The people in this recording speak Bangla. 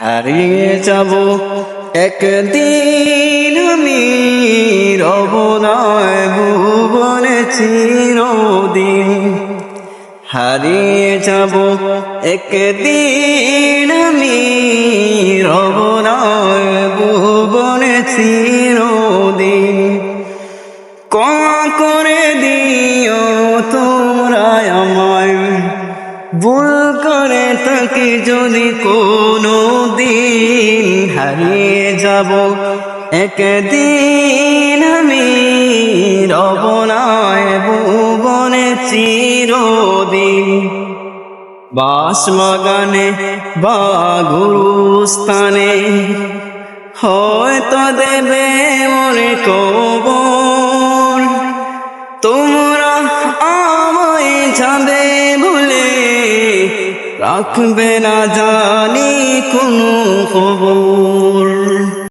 হারিয়ে যাব। একদিন আমি রবনায় ভুবনে চিরদিন হারিয়ে যাব। একদিন আমি রবনায় ভুবনে চিরদিন ক্ষমা করে দিও তোমরা আমায়। ভুল করে তাকে যদি কোনো হারিয়ে যাব। একদিন আমি রবনায় ভুবনে চিরদিন। বাস বাগানে বা গুরুস্থানে হয়তো দেবে মনে কবর। তোমরা আমায় যাবে বলে রাখবে না জানি কোনো খবর।